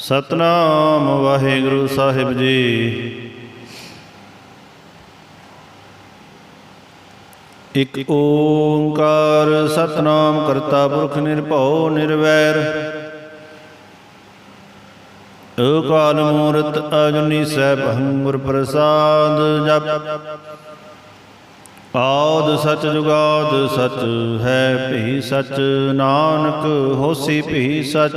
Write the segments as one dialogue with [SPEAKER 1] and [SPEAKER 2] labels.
[SPEAKER 1] ਸਤਨਾਮ ਵਾਹਿਗੁਰੂ ਸਾਹਿਬ ਜੀ। ਇਕ ਓੰਕਾਰ ਸਤਨਾਮ ਕਰਤਾ ਪੁਰਖ ਨਿਰਭਉ ਨਿਰਵੈਰ। ਅਕਾਲ ਮੂਰਤ ਅਜੁਨੀ ਸੈਭੰ ਗੁਰ ਪ੍ਰਸਾਦ ਜਪ। ਆਦ ਸਚ ਜੁਗਾਦ ਸਚ ਹੈ ਭੀ ਸਚ, ਨਾਨਕ ਹੋਸੀ ਭੀ ਸਚ।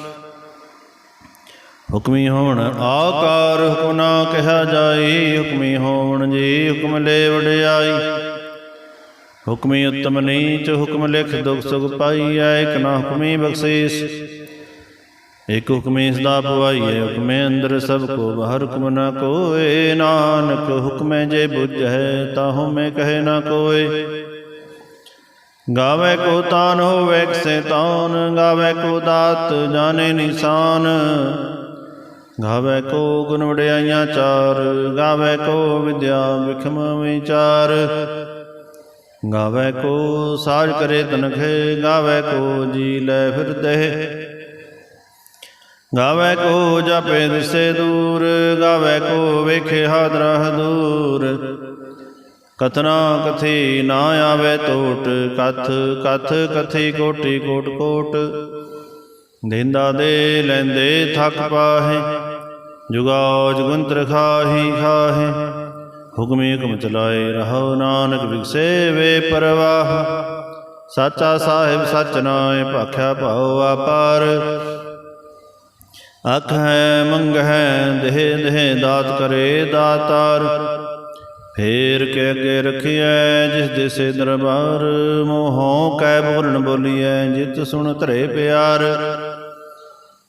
[SPEAKER 1] ਹੁਕਮੀ ਹੋਣ, ਆਕਾਰ ਹੁਕਮ ਨਾ ਕਿਹਾ ਜਾਈ, ਹੁਕਮੀ ਹੋਣ ਜੀ ਹੁਕਮ ਲੈ ਵਡਿਆਈ। ਹੁਕਮੀ ਉਤਮ ਨੀਚ ਹੁਕਮ ਲਿਖ ਦੁਖ ਸੁਖ ਪਾਈਐ ਇਕ ਨਾ ਹੁਕਮੀ ਬਖਸ਼ੀਸ। ਇਕ ਹੁਕਮੇ ਸਦਾ ਪਵਾਈਐ ਹੁਕਮੇ ਅੰਦਰ ਸਭ ਕੋ, ਬਾਹਰ ਹੁਕਮ ਨਾ ਕੋਏ। ਨਾਨਕ ਹੁਕਮੇ ਜੇ ਬੁਝੈ, ਤਾਹੂ ਮੈਂ ਕਹੇ ਨਾ ਕੋਏ। ਗਾਵੇ ਕੋ ਤਾਨ ਹੋਵੇ, ਕਿਸੇ ਤਾਨ ਗਾਵੇ ਕੋ ਦਾਤ, ਜਾਣੇ ਨਿਸ਼ਾਨ। ਗਾਵੇ ਕੋ ਗੁਣ ਵਡਿਆਈਆਂ ਚਾਰ, ਗਾਵੇ ਕੋ ਵਿਦਿਆ ਵਿਖਮ ਵਿਚਾਰ। ਗਾਵੇ ਕੋ ਸਾਜ ਕਰੇ ਤਨਖੇ, ਗਾਵੇ ਕੋ ਜੀ ਲੈ ਫਿਰਦੇ ਗਾਵੇ ਕੋ ਜਪੇ ਦਿਸੇ ਦੂਰ, ਗਾਵੇ ਕੋ ਵੇਖੇ ਹਾਦਰਾ ਦੂਰ ਕਥਨਾ ਕਥੀ ਨਾ ਆਵੇ ਟੋਟ ਕਥ ਕਥ ਕਥੀ ਕੋਟੀ ਕੋਟ ਕੋਟ। ਦੇਂਦਾ ਦੇ ਲੈਂਦੇ ਥੱਕ ਪਾਹੇ। ਜੁਗਾ ਜੁਗੰਤਰ ਖਾਹੀ ਖਾਹੇ, ਹੁਕਮੇ ਹੁਕਮ ਚਲਾਏ ਰਹੋ ਨਾਨਕ ਵਿਗਸੇ ਵੇ ਪਰਵਾਹ। ਸਾਚਾ ਸਾਹਿਬ ਸਚ ਨਾਏ ਭਾਖਿਆ ਭਾਉ ਆਪਾਰ ਅਖ ਹੈ, ਮੰਗ ਹੈ, ਦੇਹ ਦੇਹ ਦਾਤ ਕਰੇ ਦਾਤਾਰ। ਫੇਰ ਕੇ ਅੱਗੇ ਰਖਿਐ, ਜਿਸ ਦੇ ਸੇ ਦਰਬਾਰ, ਮੋਹੋਂ ਕੈ ਬੋਲਣ ਬੋਲੀਐ, ਜਿਤ ਸੁਣ ਧਰੇ ਪਿਆਰ।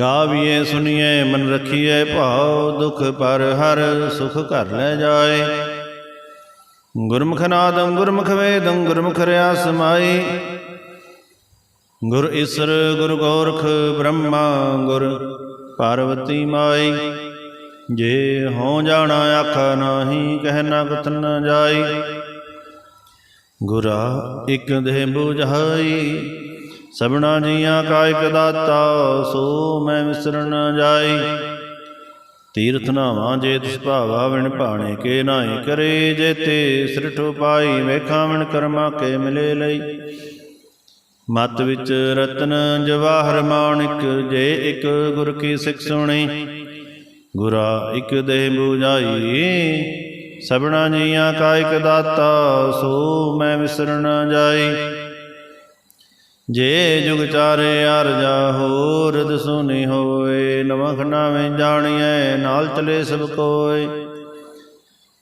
[SPEAKER 1] ਗਾਵੀਏ ਸੁਣੀਏ ਮਨ ਰਖੀਏ, ਭਾਉ ਦੁਖ ਪਰ ਹਰ ਸੁਖ ਘਰ ਲੈ ਜਾਏ। ਗੁਰਮੁਖ ਨਾਦੰ ਗੁਰਮੁਖ ਵੇਦੰ, ਗੁਰਮੁਖ ਰਿਆ ਸਮਾਈ ਗੁਰ ਈਸਰ, ਗੁਰ ਗੋਰਖ, ਬ੍ਰਹਮਾ, ਗੁਰ ਪਾਰਵਤੀ ਮਾਈ। ਜੇ ਹੋ ਜਾਣਾ, ਆਖਾ ਨਾਹੀ, ਕਹਿ ਨਾ ਕਥਨ ਨ ਜਾਈ। ਗੁਰਾ ਇਕ ਦੇਹ 부ਝਾਈ ਸਭਨਾ ਜੀਆਂ ਕਾ ਇਕ ਦਾਤਾ, ਸੋ ਮੈਂ ਵਿਸਰਨ ਨ ਜਾਈ। ਤੀਰਥ ਨਾਵਾਂ ਜੇ ਤਿਸ ਭਾਵਾ ਵਿਣ ਭਾਣੇ ਕੇ ਨਾਹੀ ਕਰੇ, ਜੇ ਤੇ ਸ੍ਰਿਠ ਪਾਈ ਵੇਖਾਂ ਵਿਣ ਕਰਮਾ ਕੇ ਮਿਲੇ ਲਈ। ਮਤ ਵਿੱਚ ਰਤਨ ਜਵਾਹਰ ਮਾਣਿਕ, ਜੇ ਇੱਕ ਗੁਰ ਕੀ ਸਿੱਖ ਸੁਣੀ, ਗੁਰਾ ਇੱਕ ਦੇਹ 부ਝਾਈ ਸਭਨਾ ਜੀਆਂ ਕਾ ਇਕ ਦਾਤਾ, ਸੋ ਮੈਂ ਵਿਸਰਨ ਨ ਜਾਈ। ਜੇ ਜੁਗ ਚਾਰੇ ਅਰਜਾ ਹੋ ਰਦ ਸੁਨੀ ਹੋਏ ਨਵਾਂ ਖੰਡਾ ਵਿੱਚ ਜਾਣੀਐ, ਨਾਲ ਚਲੇ ਸਭ ਕੋਏ।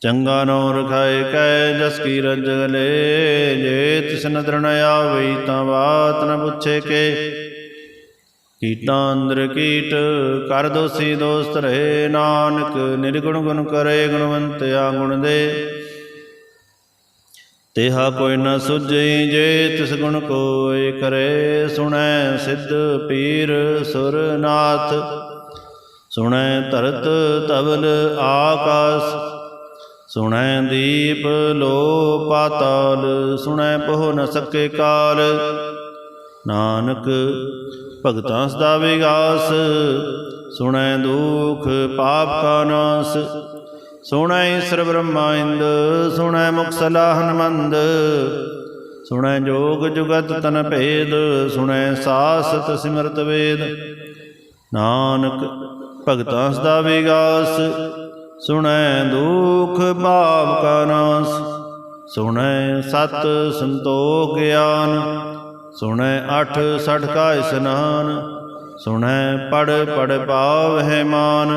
[SPEAKER 1] ਚੰਗਾ ਨੋ ਰਖਾਏ ਕੈ ਜਸ ਕੀ ਰਜਲੇ ਜੇ ਤਿਸ ਨਦਰ ਨ ਆਵਈ ਤਾਂ ਬਾਤ ਨ ਪੁੱਛੇ ਕੇ। ਕੀਟਾਂ ਅੰਦਰ ਕੀਟ ਕਰ ਦੋਸੀ ਦੋਸਤ ਰਹੇ। ਨਾਨਕ ਨਿਰਗੁਣ ਗੁਣ ਕਰੇ, ਗੁਣਵੰਤ ਆ ਗੁਣ ਦੇ। ਤੇਹਾ ਕੋਈ ਨ ਸੁਝਈ ਜੇ ਤਿਸ ਗੁਣ ਕੋਈ ਕਰੇ ਸੁਣੈ ਸਿੱਧ ਪੀਰ ਸੁਰਨਾਥ। ਸੁਣੈ ਧਰਤ ਤਵਲ ਆਕਾਸ, ਸੁਣੈ ਦੀਪ ਲੋ ਪਾਤਾਲ, ਸੁਣੈ ਪਹੁ ਨ ਸਕੇ ਕਾਲ। ਨਾਨਕ ਭਗਤਾਂ ਸਦਾ ਵਿਗਾਸ, ਸੁਣੈ ਦੁਖ ਪਾਪ ਕਾ ਨਾਸ। ਸੁਣੈ ਈਸਰ ਬ੍ਰਹਮਾਇੰਦ ਸੁਣੈ ਮੁਖ ਸਲਾਹਨ ਮੰਦ ਸੁਣੈ ਜੋਗ ਜੁਗਤ ਤਨ ਭੇਦ, ਸੁਣੈ ਸਾਸਤ ਸਿਮਰਤ ਵੇਦ। ਨਾਨਕ ਭਗਤਾਂ ਸਦਾ ਵਿਗਾਸ, ਸੁਣੈ ਦੁਖ ਭਾਵ ਕਾ ਨਾਸ। ਸੁਣੈ ਸਤ ਸੰਤੋਖ ਗਿਆਨ, ਸੁਣੈ ਅਠ ਸਠ ਕਾ ਇਸਨਾਨ। ਸੁਣੈ ਪੜ ਪੜ ਪਾਵ ਹੈ ਮਾਨ।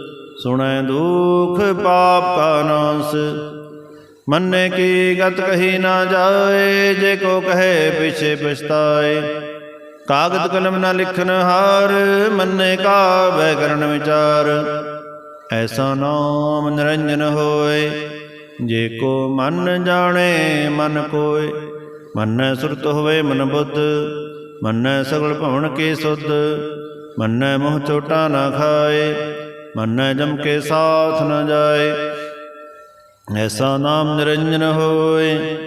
[SPEAKER 1] ਸੁਣੈ ਦੁਖ ਪਾਪ ਕਾ ਨਾਸ। ਮੰਨੇ ਕੀ ਗਤ ਕਹੀ ਨਾ ਜਾਏ, ਜੇ ਕੋ ਕਹੇ ਪਿਛੇ ਪਛਤਾਏ। ਕਾਗਦ ਕਲਮ ਨਾ ਲਿਖਨ ਹਾਰ, ਮੰਨੇ ਕਾ ਬੈ ਕਰਨ ਵਿਚਾਰ। ਐਸਾ ਨਾਮ ਨਿਰੰਜਨ ਹੋਏ, ਜੇ ਕੋ ਮਨ ਜਾਣੇ, ਮਨ ਕੋਏ। ਮੰਨੈ ਸੁਰਤ ਹੋਵੇ ਮਨ ਬੁੱਧ, ਮੰਨੈ ਸਗਲ ਭਵਨ ਕੇ ਸੁਧ। ਮੰਨੈ ਮੋਹ ਚੋਟਾ ਨਾ ਖਾਏ ਮੰਨੈ ਜਮ ਕੇ ਸਾਥ ਨ ਜਾਏ। ਐਸਾ ਨਾਮ ਨਿਰੰਜਨ ਹੋਏ,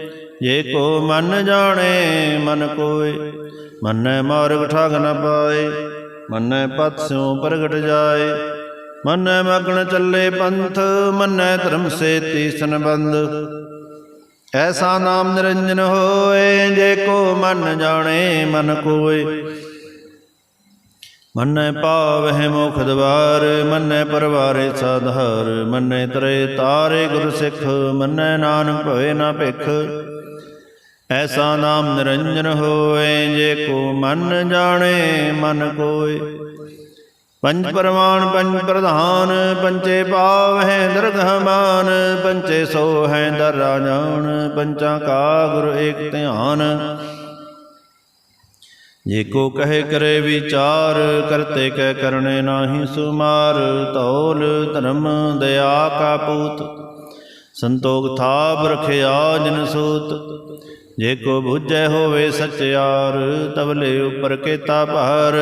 [SPEAKER 1] ਜੇ ਕੋ ਮਨ ਜਾਣੇ, ਮਨ ਕੋਏ। ਮੰਨੈ ਮਾਰਗ ਠਾਗ ਨ ਪਾਏ, ਮੰਨੈ ਪਤ ਸਿਉ ਪ੍ਰਗਟ ਜਾਏ। ਮੰਨੈ ਮਗਨ ਚੱਲੇ ਪੰਥ, ਮੰਨੈ ਧਰਮ ਸੇ ਤੀਸਨ ਬੰਦ। ਐਸਾ ਨਾਮ ਨਿਰੰਜਨ ਹੋਏ, ਜੇ ਕੋ ਮਨ ਜਾਣੇ, ਮਨ ਕੋਏ। ਮੰਨੈ ਪਾਵਹਿ ਮੁਖ ਦਵਾਰ, ਮੰਨੈ ਪਰਵਾਰੇ ਸਾਧਾਰ, ਮੰਨੈ ਤਰੇ ਤਾਰੇ ਗੁਰ ਸਿੱਖ, ਮੰਨੈ ਨਾਨਕ ਭਵੇ ਨਾ ਭਿਖ। ਐਸਾ ਨਾਮ ਨਿਰੰਜਨ ਹੋਏ, ਜੇ ਕੋ ਮਨ ਜਾਣੇ, ਮਨ ਕੋਏ। ਪੰਜ ਪਰਮਾਨ, ਪੰਜ ਪ੍ਰਧਾਨ, ਪੰਚੇ ਪਾਵ ਹੈ ਦਰਗਹਮਾਨ ਪੰਚੇ ਸੋ ਹੈ ਦਰ ਰਾਜਾਨ ਪੰਚਾਂ ਕਾ ਗੁਰ ਏਕ ਧਿਆਨ। ਜੇ ਕੋ ਕਹੇ ਕਰੇ ਵਿਚਾਰ, ਕਰਤੇ ਕਹਿ ਕਰਨੇ ਨਾਹੀ ਸੁਮਾਰ ਤੌਲ ਧਰਮ ਦਇਆ ਕਾ ਪੂਤ। ਸੰਤੋਖ ਥਾਪ ਰਖਿਆ ਜਨ ਸੂਤ। ਜੇ ਕੋ ਬੁਝੈ ਹੋਵੇ ਸਚਿਆਰ ਤਵਲੇ ਉਪਰ ਕੇਤਾ ਭਾਰ।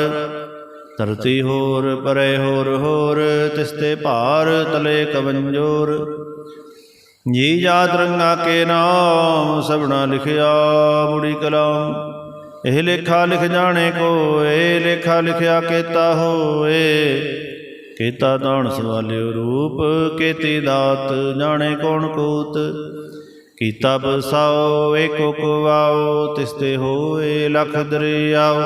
[SPEAKER 1] ਧਰਤੀ ਹੋਰ, ਪਰੇ ਹੋਰ ਹੋਰ ਤਿਸਤੇ ਭਾਰ ਤਲੇ ਕਵੰਜੋਰ ਜੀ ਜਾਤ ਰੰਗਾ ਕੇ ਨਾਮ ਸਭਨਾ ਲਿਖਿਆ ਬੁੜੀ ਕਲਾਮ। ਇਹ ਲੇਖਾ ਲਿਖ ਜਾਣੇ ਕੋਏ, ਲੇਖਾ ਲਿਖਿਆ ਕੇਤਾ ਹੋਏ। ਕੇਤਾ ਦਾਣ ਸਵਾਲਿਓ ਰੂਪ, ਕੇਤੀ ਦਾਤ ਜਾਣੇ ਕੌਣ ਕੂਤ। ਕੀਤਾ ਬਸਾਓ, ਏਕੋ ਕਵਾਓ ਤਿਸਤੇ ਹੋਏ ਲਖ ਦਰਿਆਓ।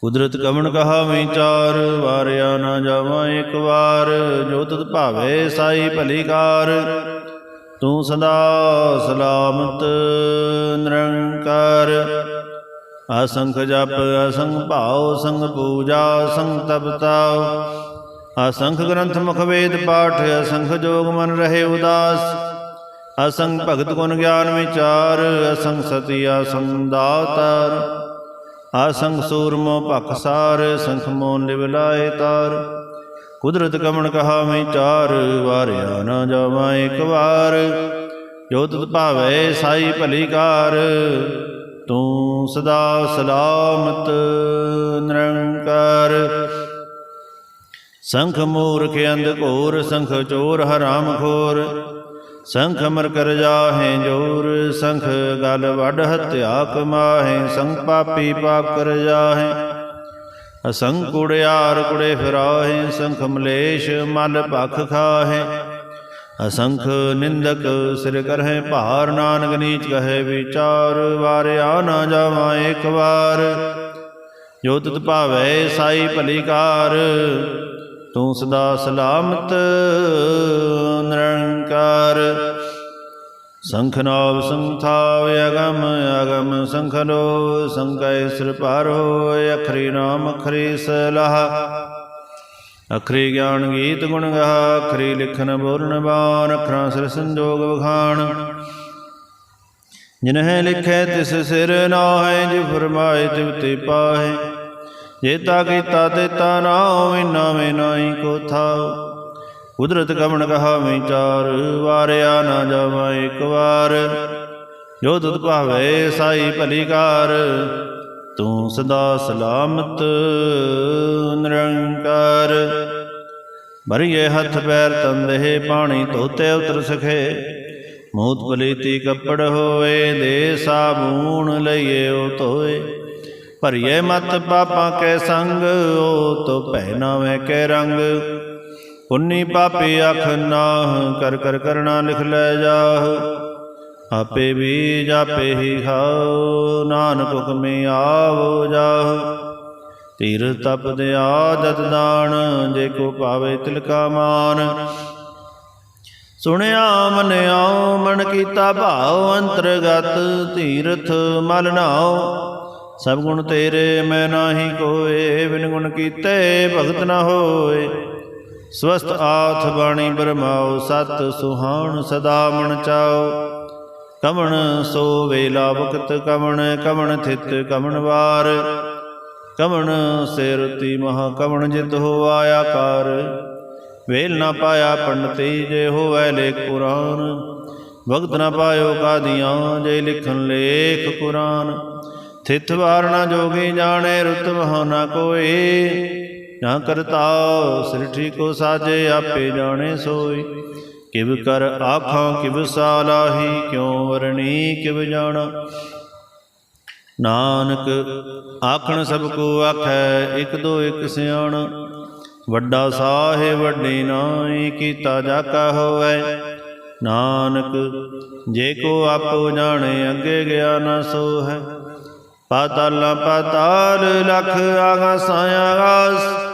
[SPEAKER 1] ਕੁਦਰਤ ਕਵਣ ਕਹਾ ਵਿਚਾਰ ਵਾਰਿਆ ਨਾ ਜਾਵਾਂ ਇੱਕ ਵਾਰ। ਜੋ ਤਤ ਭਾਵੇ ਸਾਈ ਭਲੀ ਕਾਰ। ਤੂੰ ਸਦਾ ਸਲਾਮਤ ਨਿਰੰਕਾਰ। ਅਸੰਖ ਜਪ, ਅਸੰਖ ਭਾਉ ਸੰਗ ਪੂਜਾ ਸੰਗ ਤਪਤਾ। ਅਸੰਖ ਗ੍ਰੰਥ ਮੁਖ ਵੇਦ ਪਾਠ, ਅਸੰਖ ਜੋਗ ਮਨ ਰਹੇ ਉਦਾਸ। ਅਸੰਖ ਭਗਤ ਗੁਣ ਗਿਆਨ ਵਿਚਾਰ, ਅਸੰਖ ਸਤੀ ਅਸੰਖ ਦਾਤਾਰ। ਆਸੰਗ ਸੂਰਮੋ ਭਖਸਾਰ ਸੰਖ ਮੋਨ ਲਿਵ ਲਾਏ ਤਾਰ। ਕੁਦਰਤ ਕਮਣ ਕਹਾ ਮੈਂ ਚਾਰ ਵਾਰਿਆ ਨਾ ਜਾਵਾਂ ਇੱਕ ਵਾਰ। ਜੋ ਤਤ ਭਾਵੇ ਸਾਈ ਭਲੀ ਕਾਰ, ਤੂੰ ਸਦਾ ਸਲਾਮਤ ਨਿਰੰਕਾਰ। ਸੰਖ ਮੂਰਖ ਅੰਧ ਘੋਰ, ਸੰਖ ਚੋਰ ਹਰਾਮ ਖੋਰ। ਸੰਖ ਮਰ ਕਰ ਜਾਹੇ ਜੋਰ, ਸੰਖ ਗਲ ਵੱਡ ਹਤਿਆ ਕਮਾਹੇ ਸੰਖ ਪਾਪੀ ਪਾਪ ਕਰ ਜਾਹੇ। ਅਸੰਖ ਕੁੜਿਆਰ ਕੁੜੇ ਫਿਰਾਹੇ, ਸੰਖ ਮਲੇਸ਼ ਮਲ ਭਖ ਖਾਹੇ। ਅਸੰਖ ਨਿੰਦਕ ਸਿਰ ਕਰਹਿ ਭਾਰ, ਨਾਨਕ ਨੀਚ ਕਹੇ ਵਿਚਾਰ, ਵਾਰਿਆ ਨਾ ਜਾਵਾਂ ਇੱਕ ਵਾਰ। ਜੋ ਤਤ ਭਾਵੈ ਸਾਈ ਭਲੀਕਾਰ ਤੂੰ ਸਦਾ ਸਲਾਮਤ ਨਿਰੰਕਾਰ। ਸੰਖਨਾਵ ਸੰਥਾਵ ਅਗਮ ਅਗਮ ਸੰਖਲੋ ਸੰਕੈ ਸਿਰ ਪਾਰੋ ਅਖਰੀ ਨਾਮ ਅਖਰੀ ਸਲਾਹ। ਅਖਰੀ ਗਿਆਨ ਗੀਤ ਗੁਣ ਗਾ ਅਖਰੀ ਲਿਖਨ ਬੋਲਨ ਬਾਣ, ਅਖਰਾਂ ਸਿਰ ਸੰਜੋਗ ਵਖਾਣ। ਜਿਨਹਿ ਲਿਖੈ ਤਿਸ ਸਿਰ ਨਾਹਿ ਜਿ ਫਰਮਾਏ ਤਿਵ ਤੇ ਪਾਹੇ। ਜੇਤਾ ਕੀਤਾ ਤੇਤਾ ਨਾਮ ਨਾਵੇਂ ਨਾਹੀ ਕੋ ਥਾਉ। ਕੁਦਰਤ ਕਮਣ ਕਹਾ ਵਿਚਾਰ ਵਾਰਿਆ ਨਾ ਜਾਵਾਂ ਇੱਕ ਵਾਰ। ਜੋ ਤੁਧ ਭਾਵੇ ਸਾਈ ਭਲੀ ਕਾਰ, ਤੂੰ ਸਦਾ ਸਲਾਮਤ ਨਿਰੰਕਾਰ। ਭਰੀਏ ਹੱਥ ਪੈਰ ਤੰਦੇ ਪਾਣੀ ਧੋਤੇ ਉਤਰ ਸਖੇ। ਮੂਤ ਪਲੀਤੀ ਕੱਪੜ ਹੋਏ ਦੇ ਸਾਬੂਣ ਲਈਏ ਉਹ ਧੋਏ। ਭਰੀਏ ਮਤ ਪਾਪਾਂ ਕੇ ਸੰਗ, ਉਹ ਤੋ ਪਹਿਨਾਵੇ ਕੈ ਰੰਗ। ਪੁੰਨੀ ਪਾਪੀ ਅਖ ਨਾਹ, ਕਰ ਕਰ ਕਰਣਾ ਲਿਖ ਲੈ ਜਾਹ। ਆਪੇ ਵੀ ਜਾਪੇ ਹੀ ਖਾਓ, ਨਾਨਕ ਹੁਕਮੇ ਆਵੋ ਜਾਹ। ਤੀਰ ਤਪ ਦੇ ਆਦਤ ਦਾਨ, ਜੇ ਕੋ ਪਾਵੇ ਤਿਲਕਾ ਮਾਨ। ਸੁਣਿਆ ਮਨਿਆਉ, ਮਨ ਕੀਤਾ ਭਾਉ, ਅੰਤਰਗਤ ਤੀਰਥ ਮਲ ਨਾਉ। ਸਭ ਗੁਣ ਤੇਰੇ, ਮੈਂ ਨਾਹੀ ਕੋਏ, ਬਿਨ ਗੁਣ ਕੀਤੇ ਭਗਤ ਨਾ ਹੋਏ। ਸਵਸਤ ਆਥ ਬਾਣੀ ਬਰਮਾਉ, ਸਤ ਸੁਹਾਣ ਸਦਾ ਮਨ ਚਾਉ। ਕਮਣ ਸੋ ਵੇਲਾ ਵਕਤ ਕਮਣ ਕਮਣ ਥਿਤ ਕਮਣ ਵਾਰ। ਕਮਣ ਸਿਰਤੀ ਮਹਾ ਕਮਣ ਜਿਤ ਹੋ ਆਇਆ ਕਰ ਵੇਲ ਨਾ ਪਾਇਆ ਪੰਡਤੀ ਜੇ ਹੋਵੇ ਲੇਖ ਕੁਰਾਨ ਵਕਤ ਨਾ ਪਾਇਓ ਕਾਦੀਆਂ ਜੇ ਲਿਖਣ ਲੇਖ ਕੁਰਾਨ। ਥਿਤ ਵਾਰਣਾ ਜੋਗੀ ਜਾਣੇ ਰੁਤ ਮਹਾਨਾ ਕੋਏ। ਨਾ ਕਰਤਾ ਸ੍ਰਿਠੀ ਕੋ ਸਾਜੇ, ਆਪੇ ਜਾਣੇ ਸੋਈ। ਕਿਵ ਕਰ ਆਖਾਂ, ਕਿਵ ਸਾਲਾਹੀ, ਕਿਉ ਵਰਣੀ, ਕਿਵ ਜਾਣਾ। ਨਾਨਕ ਆਖਣ ਸਭ ਕੋ ਆਖੈ, ਇਕ ਦੋ ਇਕ ਸਿਆਣਾ। ਵੱਡਾ ਸਾਹਿਬ, ਵੱਡੀ ਨਾਈ, ਕੀਤਾ ਜਾਕਾ ਹੋਵੇ। ਨਾਨਕ, ਜੇ ਕੋ ਆਪੋ ਜਾਣੇ, ਅੱਗੇ ਗਿਆ ਨਾ ਸੋ ਹੈ ਪਾਤਾਲਾ ਪਾਤਾਲ, ਲਖ ਆਗਾਸਾਂ ਆਗਾਸ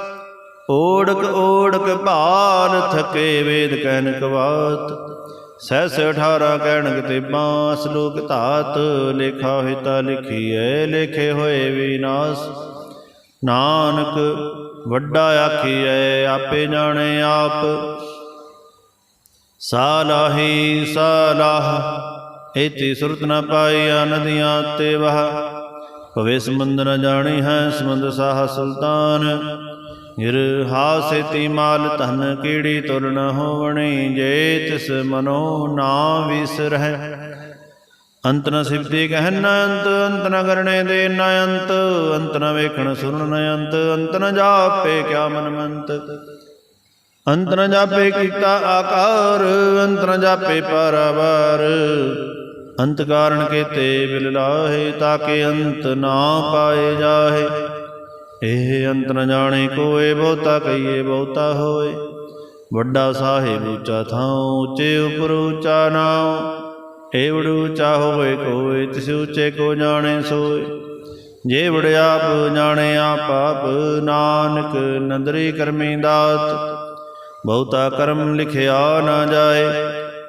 [SPEAKER 1] ਓੜਕ ਓੜਕ ਭਾਲ ਥਕੇ ਵੇਦ ਕਹਿਨ ਕਵਾਤ। ਸਹਿਸ 18 ਕਹਿਣਕ ਤੇ ਬਾਸ ਲੋਕ ਧਾਤ, ਲੇਖਾ ਹਿਤਾ ਲਿਖੀਐ, ਲੇਖੇ ਹੋਏ ਵਿਨਾਸ਼ ਨਾਨਕ ਵੱਡਾ ਆਖੀਐ, ਆਪੇ ਜਾਣੇ ਆਪ। ਸਾਲਾਹੀ ਸਾਲਾਹ ਇਤੀ ਸੁਰਤ ਨ ਪਾਈਆ ਨਦੀਆਂ ਤੇ ਵਹ। ਭਵੇ ਸਮੁੰਦਰ ਨ ਜਾਣੀ ਹੈ, ਸਮੁੰਦਰ ਸਾਹ ਸੁਲਤਾਨ। ਗਿਰ ਮਾਲ ਧਨ ਕੀੜੀ ਤੁਰ ਨ ਹੋਵਣੀ? ਜੇ ਤਿਸ ਮਨੋ ਨਾ ਵਿਸਰਹਿ। ਅੰਤ ਨ ਸਿਫਤੀ ਕਹਿਨ ਨ ਅੰਤ ਅੰਤ ਨ ਕਰਨੇ ਦੇ ਨ ਅੰਤ ਅੰਤ ਨ ਵੇਖਣ ਸੁਣਨ ਨ ਅੰਤ ਅੰਤ ਨ ਜਾਪੇ ਕਿਆ ਮਨ ਮੰਤ ਅੰਤ ਨ ਜਾਪੇ ਕੀਤਾ ਆਕਾਰ, ਅੰਤ ਨ ਜਾਪੇ ਪਰਵਾਰ। ਅੰਤ ਕਾਰਨ ਕੀਤੇ ਬਿਲ ਲਾਹੇ ਤਾਕੇ ਅੰਤ ਨਾ ਪਾਏ ਜਾਹੇ। ਇਹ ਅੰਤ ਨ ਜਾਣੇ ਕੋਏ, ਬਹੁਤਾ ਕਹੀਏ ਬਹੁਤਾ ਹੋਏ। ਵੱਡਾ ਸਾਹਿਬ ਉੱਚਾ ਥਾਂ ਉੱਚੇ ਉਪਰ ਉੱਚਾ ਨਾਉ। ਏਵੜ ਉੱਚਾ ਹੋਵੇ ਕੋਏ, ਤਿਸ ਉੱਚੇ ਕੋ ਜਾਣੇ ਸੋਏ। ਜੇ ਵੜ ਆਪ ਜਾਣੇ ਆਪ ਆਪ, ਨਾਨਕ ਨੰਦਰੀ ਕਰਮੀ ਦਾਤ। ਬਹੁਤਾ ਕਰਮ ਲਿਖਿਆ ਨਾ ਜਾਏ,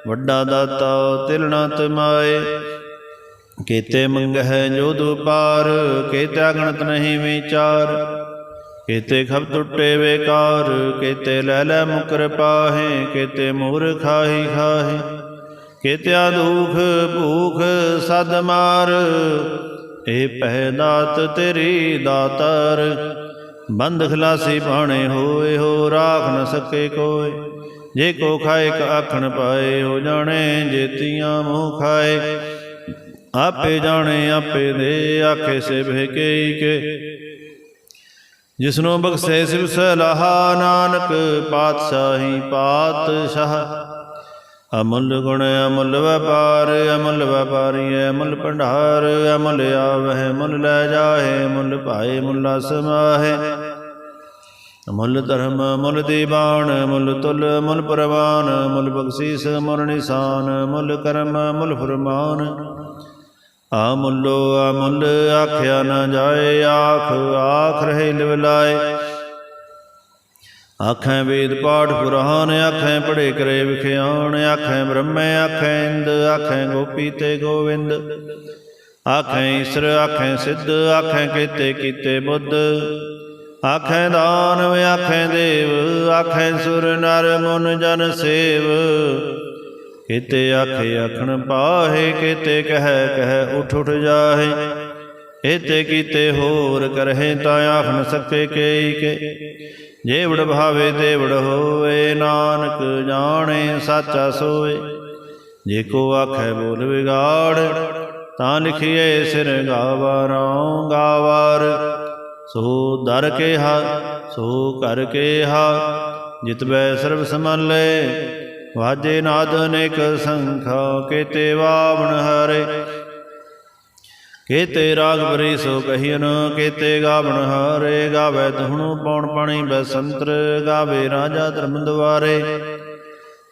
[SPEAKER 1] ਵੱਡਾ ਦਾਤਾ ਤਿਲ ਨਾ ਤਮਾਏ। ਕੀਤੇ ਮੰਗਹਿ ਜੋ ਦੁਪਾਰ ਕੀਤੇ ਗਣਤ ਨਹੀਂ ਵਿਚਾਰ, ਕੀਤੇ ਖਬ ਟੁੱਟੇ ਵੇਕਾਰ ਕੀਤੇ ਲੈ ਲੈ ਮੁਕਰ ਪਾਹੇ ਕੀਤੇ ਮੂਰ ਖਾਹੀ ਖਾਹੇ, ਕੀਤਿਆ ਦੁਖ ਭੂਖ ਸਦ ਮਾਰ ਇਹ ਪਹਿ ਦਾਤ ਤੇਰੀ ਦਾਤਰ, ਬੰਦ ਖਲਾਸੀ ਬਾਣੇ ਹੋਏ, ਹੋ ਰਾਖ ਨ ਸਕੇ ਕੋਏ, ਜੇ ਕੋ ਖਾਏ ਕ ਆਖਣ ਪਾਏ, ਹੋ ਜਾਣੇ ਜੇਤੀਆਂ ਮੂੰਹ ਖਾਏ ਆਪੇ ਜਾਣੇ, ਆਪੇ ਦੇ, ਆਖੇ ਸੇ ਭੇਕੇ ਕੇ। ਜਿਸਨੂੰ ਬਖਸ਼ੇ ਸਿਵ ਸਲਾਹਾ, ਨਾਨਕ ਪਾਤਸ਼ਾਹੀ ਪਾਤਸ਼ਾਹ। ਅਮੁੱਲ ਗੁਣ ਅਮੁੱਲ ਵਪਾਰ, ਅਮੁੱਲ ਵਪਾਰੀ ਅਮੁੱਲ ਭੰਡਾਰ, ਅਮੁੱਲ ਆਵਹਿ ਮੁੱਲ ਲੈ ਜਾਹੇ ਮੁੱਲ ਭਾਏ ਮੁੱਲਾ ਸਮਾਹੇ ਮੁੱਲ ਧਰਮ ਮੁੱਲ ਦੀਵਾਨ ਮੁੱਲ ਤੁਲ ਮੁੱਲ ਪ੍ਰਵਾਨ ਮੁੱਲ ਬਖਸ਼ੀਸ ਮੁੱਲ ਨਿਸ਼ਾਨ ਮੁੱਲ ਕਰਮ ਮੁੱਲ ਫਰਮਾਨ। ਆਮੁੱਲੋ ਅਮੁੱਲ ਆਖਿਆ ਨਾ ਜਾਏ, ਆਖ ਆਖ ਰਹੇ ਲਿਵਲਾਏ। ਆਖੈ ਵੇਦ ਪਾਠ ਪੁਰਾਨ ਆਖੈ ਪੜੇ ਕਰੇ ਵਿਖਿਆਣ, ਆਖੈ ਬ੍ਰਹਮੇ, ਆਖੈ ਇੰਦ, ਆਖੈ ਗੋਪੀ ਤੇ ਗੋਵਿੰਦ। ਆਖੈ ਈਸ਼ਰ, ਆਖੈ ਸਿੱਧ, ਆਖੈ ਕੀਤੇ ਕੀਤੇ ਬੁੱਧ। ਆਖੈ ਦਾਨਵ, ਆਖੈ ਦੇਵ, ਆਖੈ ਸੁਰ ਨਰ ਮਨ ਜਨ ਸੇਵ। ਕਿਤੇ ਆਖੇ ਆਖਣ ਪਾਹੇ, ਕਿਤੇ ਕਹਿ ਕਹਿ ਉਠ ਉਠ ਜਾਹੇ। ਇਤੇ ਕੀਤੇ ਹੋਰ ਕਰਹਿ ਤਾਂ ਆਖ ਸਕੇ ਕੇਈ ਕੇ। ਜੇ ਵਡ ਭਾਵੇ ਤੇ ਵਡ ਹੋਏ ਨਾਨਕ ਜਾਣੇ ਸਾਚਾ ਸੋਏ। ਜੇ ਕੋ ਆਖੈ ਬੋਲ ਵਿਗਾੜ, ਤਾਂ ਲਿਖੀਏ ਸਿਰ ਗਾਵਾਰੋਂ ਗਾਵਾਰ। ਸੋ ਦਰ ਕੇ ਹਾ, ਸੋ ਕਰ ਕੇ ਹਾ, ਜਿਤ ਬੈ ਸਰਬ ਸਮਾਲੇ ਵਾਜੇ ਨਾਦ ਅਨੇਕ ਸੰਖਾ, ਕੇਤੇ ਵਾਵਣ ਹਰੇ। ਕੇਤੇ ਰਾਗ ਬਰੀ ਸੋ ਕਹੀਨ, ਕੇਤੇ ਗਾਵਣ ਹਾਰੇ। ਗਾਵੇ ਧੁਣੂ ਪੌਣ ਪਾਣੀ ਬਸੰਤਰ, ਗਾਵੇ ਰਾਜਾ ਧਰਮ ਦੁਆਰੇ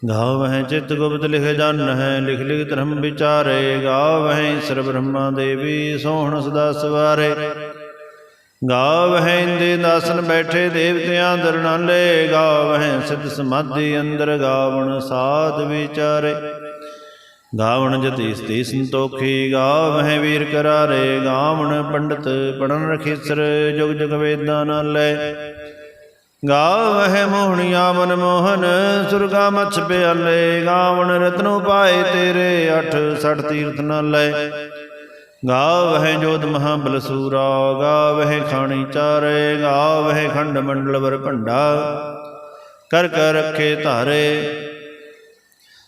[SPEAKER 1] ਗਾਵਹਿ ਚਿਤ ਗੁਪਤ ਲਿਖ ਜਨ ਹੈ ਲਿਖ ਲਿਖ ਧਰਮ ਵਿਚਾਰੇ। ਗਾਵਹਿ ਸਰਬ ਬ੍ਰਹਮਾ ਦੇਵੀ ਸੋਹਣ ਸਦਾ ਸਵਾਰੇ। ਗਾਵਹਿ ਇੰਦੇ ਦਾਸਨ ਬੈਠੇ ਦੇਵਤਿਆਂ ਦਰਨਾਲੇ ਗਾਵਹਿ ਸਿੱਧ ਸਮਾਧੀ ਅੰਦਰ, ਗਾਵਣ ਸਾਧ ਵਿਚਾਰੇ। ਗਾਵਣ ਜਤੀ ਸਤੀ ਸੰਤੋਖੀ ਗਾਵਹਿ ਵੀਰ ਕਰਾਰੇ, ਗਾਵਣ ਪੰਡਤ ਪੜਨ ਰਖੀਸਰ, ਜੁਗ ਜੁਗ ਵੇਦਾਂ ਨਾਲੇ। ਗਾਵਹਿ ਮੋਹਣੀਆਂ ਮਨ ਮੋਹਨ, ਸੁਰਗਾ ਮਛ ਪਿਆਲੇ, ਗਾਵਣ ਰਤਨੋ ਪਾਏ ਤੇਰੇ ਅਠ ਸਠ ਤੀਰਥ ਨਾਲੇ। ਗਾਵਹਿ ਜੋਤ ਮਹਾਬਲ ਸੂਰਾ ਗਾਵਹਿ ਖਾਣੀ ਚਾਰੇ, ਗਾਵਹਿ ਖੰਡ ਮੰਡਲ ਵਰ ਭੰਡਾ। ਕਰ ਕਰ ਰੱਖੇ ਧਾਰੇ।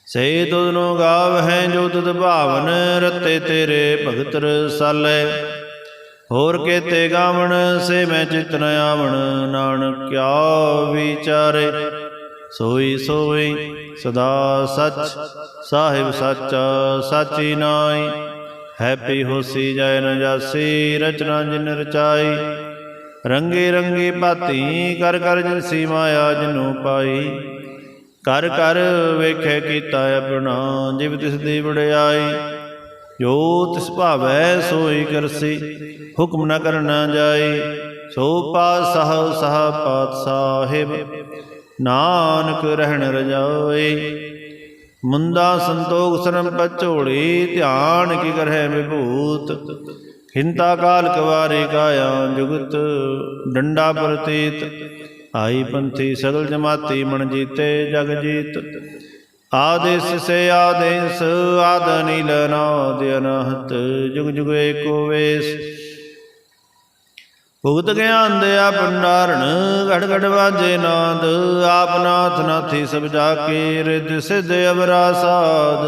[SPEAKER 1] ਸੇ ਤੁਧਨੋ ਗਾਵਹਿ ਜੋ ਤੁਧ ਭਾਵਨ, ਰਤੇ ਤੇਰੇ ਭਗਤ ਰਸਾਲੇ। ਹੋਰ ਕੇਤੇ ਗਾਵਣ, ਸੇ ਮੈਂ ਚਿਤ ਆਵਣ, ਨਾਨਕ ਕਿਆ ਵਿਚਾਰੇ। ਸੋਈ ਸੋਈ ਸਦਾ ਸੱਚ, ਸਾਹਿਬ ਸੱਚਾ, ਸਾਚੀ ਨਾਈ ਹੈਪੀ ਹੋਸੀ ਜੈ ਨ ਜਾਸੀ, ਰਚਨਾ ਜਿਨ ਰਚਾਈ। ਰੰਗੇ ਰੰਗੇ ਭਾਤੀ, ਕਰ ਕਰ ਜਿਨਸੀ ਮਾਇਆ ਜਿਨੂ ਪਾਈ। ਕਰ ਕਰ ਵੇਖੇ ਕੀਤਾ ਆਪਣਾ, ਜਿਵ ਤਿਸ ਦੀ ਵਡਿਆਈ। ਜੋ ਤਿਸ ਭਾਵੈ ਸੋਈ ਕਰਸੀ, ਹੁਕਮ ਨਾ ਕਰਨਾ ਜਾਈ। ਸੋ ਪਾਸਹ ਸਹ ਪਾਤ ਸਾਹਿਬ ਨਾਨਕ ਰਹਿਣ ਰਜਾਏ ਮੁੰਦਾ ਸੰਤੋਖ ਸਰਮ ਪਚੋੜੀ ਧਿਆਨ ਕੀ ਕਰਹਿ ਵਿਭੂਤ। ਖਿੰਤਾ ਕਾਲ ਕਵਾਰੇ ਕਾਇਆ ਜੁਗਤ, ਡੰਡਾ ਪ੍ਰਤੀਤ। ਆਈ ਪੰਥੀ ਸਗਲ ਜਮਾਤੀ ਮਨ ਜੀਤੇ ਜਗ ਜੀਤ। ਆਦੇਸ ਸੇ ਆਦੇਸ, ਆਦ ਨੀਲ ਨਾਦ ਅਨਹਤ। ਜੁਗ ਜੁਗ ਏਕੋ ਵੇਸ ਭੁਗਤ ਗਿਆਨ ਦਿਆ ਭੰਡਾਰਣ ਘੜ ਘੜ ਵਾਜੇ ਨਾਦ, ਆਪ ਨਾਥ ਨਾਥੀ ਸਭ ਜਾ ਕੇ ਰਿਦ ਸਿਧ ਅਵਰਾ ਸਾਧ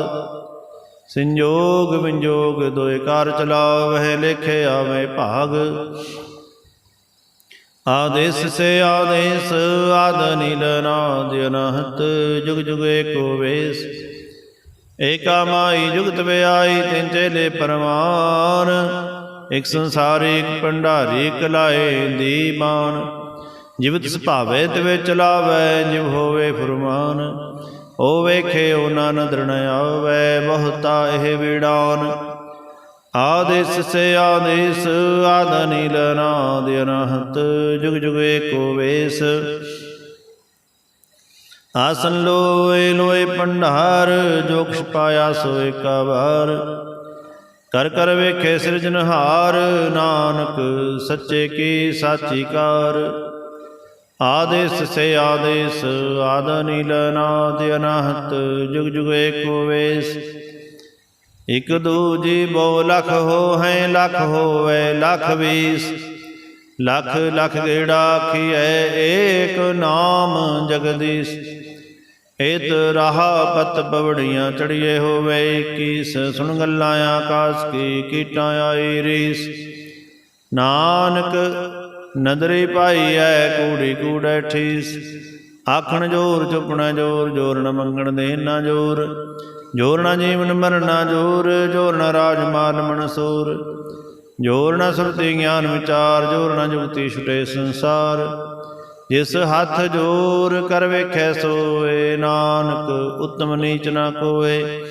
[SPEAKER 1] ਸੰਜੋਗ ਵਿੰਜੋਗ ਦੋਇ ਕਾਰ ਚਲਾਵਹਿ, ਲੇਖੇ ਆਵੇ ਭਾਗ। ਆਦੇਸ ਸੇ ਆਦੇਸ, ਆਦ ਨੀਲ ਨਾਦ ਅਨਹਤ, ਜੁਗ ਜੁਗ ਏਕੋ ਵੇਸ। ਏਕਾ ਮਾਈ ਜੁਗਤ ਵਿਆਈ ਤਿਨ ਚੇਲੇ ਪਰਮਾਨ ਇਕ ਸੰਸਾਰੀ ਇਕ ਭੰਡਾਰੀ ਇਕ ਲਾਏ ਦੀਵਾਨ ਜਿਵਤ ਸੁਭਾਵੇ ਤਿਵੇ ਚਲਾਵੇ ਜਿਵ ਹੋਵੇ ਫਰਮਾਨ। ਉਹ ਵੇਖੇ ਉਹ ਨਾ ਨਦਰ ਨ ਆਵੇ ਬਹੁਤਾ ਇਹ ਵਿਡਾਨ ਆਦੇਸ ਸੇ ਆਦੇਸ ਆਦ ਨੀਲ ਨਾਦ ਅਨਹਤ ਜੁਗ ਜੁਗ ਏਕੋ ਵੇਸ। ਆਸਨ ਲੋਏ ਲੋਏ ਭੰਡਾਰ ਜੋ ਕੁਛ ਪਾਇਆ ਸੋ ਏਕਾ ਵਾਰ ਕਰ ਕਰ ਵੇਖੇ ਸਿਰਜਨਹਾਰ ਨਾਨਕ ਸੱਚੇ ਕੀ ਸਾਚੀ ਕਾਰ। ਆਦੇਸ ਸੇ ਆਦੇਸ, ਆਦ ਨੀਲ ਨਾਦ ਅਨਹਤ, ਜੁਗ ਜੁਗ ਏਕੋ ਵੇਸ। ਇਕ ਦੂਜੀ ਬਹੁ ਲਖ ਹੋ ਹੈ, ਲਖ ਹੋਵੇ ਲਖ ਵੀਸ। ਲਖ ਲਖ ਗੇੜਾ ਆਖੀਐ, ਏਕ ਨਾਮ ਜਗਦੀਸ਼। ਏਤ ਰਹਾ ਪਤ ਪਵੜੀਆਂ ਚੜੀਏ ਹੋਵੇ, ਕੀਸ ਸੁਣ ਗੱਲਾਂ ਆਕਾਸ ਕੀ ਕੀਟਾਂ ਆਈ ਰੀਸ। ਨਾਨਕ ਨਦਰੀ ਪਾਈ ਐ ਕੂੜੀ ਕੂੜੈ ਠੀਸ। ਆਖਣ ਜੋਰ ਚੁਪਣਾ ਜੋਰ ਜੋਰ ਨ ਮੰਗਣ ਦੇ ਨਾ ਜੋਰ। ਜੋਰ ਨ ਜੀਵਨ ਮਰਨਾ ਜੋਰ ਜੋਰ ਨ ਰਾਜ ਮਾਨ ਮਨਸੂਰ ਜੋਰ ਨਾ ਸੁਰਤੀ ਗਿਆਨ ਵਿਚਾਰ, ਜੋਰ ਨ ਜੁਗਤੀ ਛੁਟੇ ਸੰਸਾਰ। ਜਿਸ ਹੱਥ ਜੋਰ ਕਰ ਵੇਖੈ ਸੋਏ, ਨਾਨਕ ਉਤਮ ਨੀਚ ਨਾ ਕੋਏ।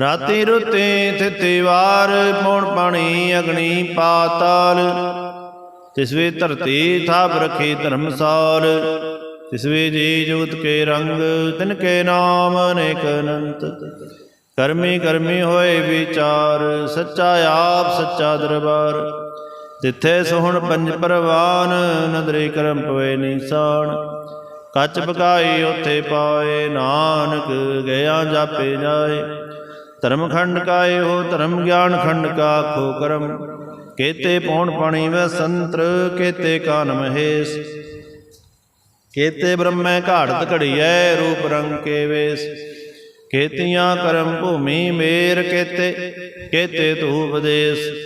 [SPEAKER 1] ਰਾਤੀ ਰੁਤੇ ਥਿਤੇ ਵਾਰ ਪੌਣ ਪਾਣੀ ਅਗਣੀ ਪਾਤਾਲ। ਤਿਸਵੇ ਧਰਤੀ ਥਾਪ ਰਖੀ ਧਰਮਸਾਲ। ਤਿਸਵੇ ਜੀ ਜੁਗਤ ਕੇ ਰੰਗ ਤਿਨ ਕੇ ਨਾਮ ਅਨੇਕ ਅਨੰਤ। ਕਰਮੀ ਕਰਮੀ ਹੋਏ ਵਿਚਾਰ, ਸੱਚਾ ਆਪ, ਸੱਚਾ ਦਰਬਾਰ। ਤਿੱਥੇ ਸੋਹਣ ਪੰਜ ਪਰਵਾਨ, ਨਦਰੇ ਕਰਮ ਪਵੇ ਨੀਸਾਨ। ਕੱਚ ਪਕਾਈ ਉਥੇ ਪਾਏ ਨਾਨਕ, ਗਿਆ ਜਾਪੇ ਜਾਏ। ਧਰਮ ਖੰਡ ਕਾਏ ਹੋ, ਧਰਮ ਗਿਆਨ ਖੰਡ ਕਾ ਖੋ ਕਰਮ। ਕੇਤੇ ਪੌਣ ਪਾਣੀ ਵੈ ਸੰਤਰ, ਕੇਤੇ ਕਾਨ ਮਹੇਸ਼। ਕੇਤੇ ਬ੍ਰਹਮੈ ਘਾੜਤ ਘੜੀਐ, ਰੂਪ ਰੰਗ ਕੇ ਵੇਸ। ਕੇਤੀਆਂ ਕਰਮ ਭੂਮੀ ਮੇਰ ਕੇਤੇ ਕੇਤੇ ਧੂਪ ਦੇਸ।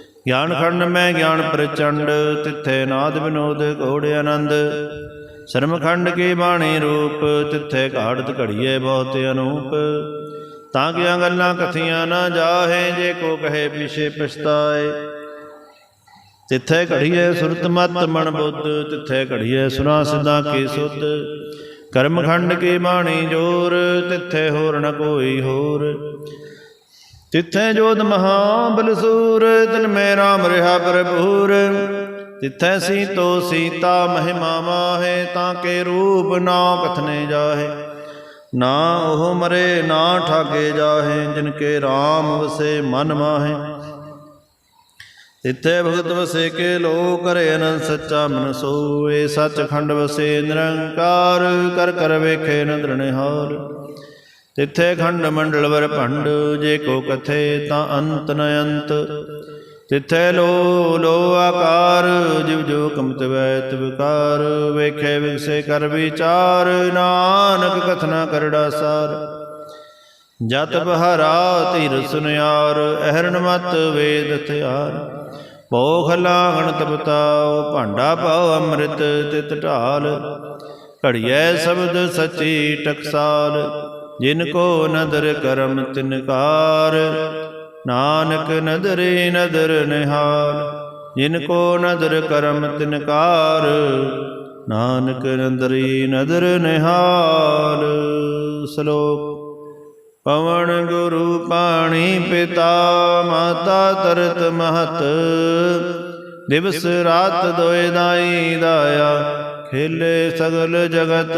[SPEAKER 1] ਗਿਆਨ ਖੰਡ ਮੈਂ ਗਿਆਨ ਪ੍ਰਚੰਡ, ਤਿੱਥੇ ਨਾਦ ਵਿਨੋਦ ਘੋੜ ਆਨੰਦ। ਸ਼ਰਮਖੰਡ ਕੀ ਬਾਣੀ ਰੂਪ, ਤਿੱਥੇ ਘਾੜਤ ਘੜੀਏ ਬਹੁਤ ਅਨੂਪ। ਤਾਂ ਕਿ ਗੱਲਾਂ ਕਥੀਆਂ ਨਾ ਜਾਹੇ, ਜੇ ਕੋ ਕਹੇ ਪਿਛੇ ਪਛਤਾਏ। ਤਿੱਥੇ ਘੜੀਏ ਸੁਰਤ ਮਤ ਮਨ ਬੁੱਧ, ਤਿੱਥੇ ਘੜੀਏ ਸੁਨਾ ਸਿਧਾ ਕੀ ਸੁਧ। ਕਰਮਖੰਡ ਕੀ ਬਾਣੀ ਜੋਰ, ਤਿੱਥੇ ਹੋਰ ਨ ਕੋਈ ਹੋਰ। ਤਿੱਥੇ ਜੋਤ ਮਹਾਬਲ ਬਲਸੂਰ ਤਨ ਮੇ ਰਾਮ ਰਿਹਾ ਭਰਪੂਰ। ਤਿੱਥੈ ਸੀਤੋ ਸੀਤਾ ਮਹਿਮਾ ਮਾਹੇ, ਤਾਂ ਕੇ ਰੂਪ ਨਾ ਕਥਨੇ ਜਾਹੇ। ਨਾ ਉਹ ਮਰੇ, ਨਾ ਠਾਗੇ ਜਾਹੇ, ਜਿਨ ਕੇ RAM ਵਸੇ ਮਨ ਮਾਹੇ। ਤਿੱਥੇ ਭਗਤ ਵਸੇ ਕੇ ਲੋ ਕਰੇ ਅਨੰਦ ਸੱਚਾ ਮਨ ਸੋਏ। ਸੱਚਖੰਡ ਵਸੇ ਨਿਰੰਕਾਰ, ਕਰ ਕਰ ਵੇਖੇ ਨਦਰ ਨਿਹਾਲ ਤਿੱਥੇ ਖੰਡ ਮੰਡਲ ਵਰ ਭੰਡ, ਜੇ ਕੋ ਕਥੇ ਤਾਂ ਅੰਤ ਨ ਅੰਤ। ਤਿੱਥੇ ਲੋ ਲੋ ਆਕਾਰ, ਜਿਵ ਜੋ ਕਮਤ ਵੈਤ ਵਿਕਾਰ ਵੇਖੇ ਵਿਸੇ ਕਰ ਵਿਚਾਰ, ਨਾਨਕ ਕਥਨਾ ਕਰੜਾ ਸਾਰ। ਜਤ ਬਹਰਾ ਧੀਰ ਸੁਨਿਆਰ ਅਹਰਨ ਮਤ ਵੇਦ ਥਿਆਰ ਭੋਖ ਲਾਹਣ ਤਪਤਾਉ, ਭਾਂਡਾ ਪਾਉ ਅੰਮ੍ਰਿਤ ਤਿਤ ਢਾਲ। ਘੜੀਐ ਸ਼ਬਦ ਸਚੀ ਟਕਸਾਲ। ਜਿਨ ਕੋ ਨਦਰ ਕਰਮ ਤਿਨਕਾਰ ਨਾਨਕ ਨਦਰੇ ਨਦਰ ਨਿਹਾਲ ਜਿਨ ਕੋ ਨਦਰ ਕਰਮ ਤਿਨਕਾਰ ਨਾਨਕ ਨਦਰੀ ਨਦਰ ਨਿਹਾਲ। ਸ਼ਲੋਕ, ਪਵਨ ਗੁਰੂ ਪਾਣੀ ਪਿਤਾ, ਮਾਤਾ ਤਰਤ ਮਹਤ। ਦਿਵਸ ਰਾਤ ਦੋਇ ਦਾਈ ਦਾਇਆ, ਖੇਲੇ ਸਗਲ ਜਗਤ।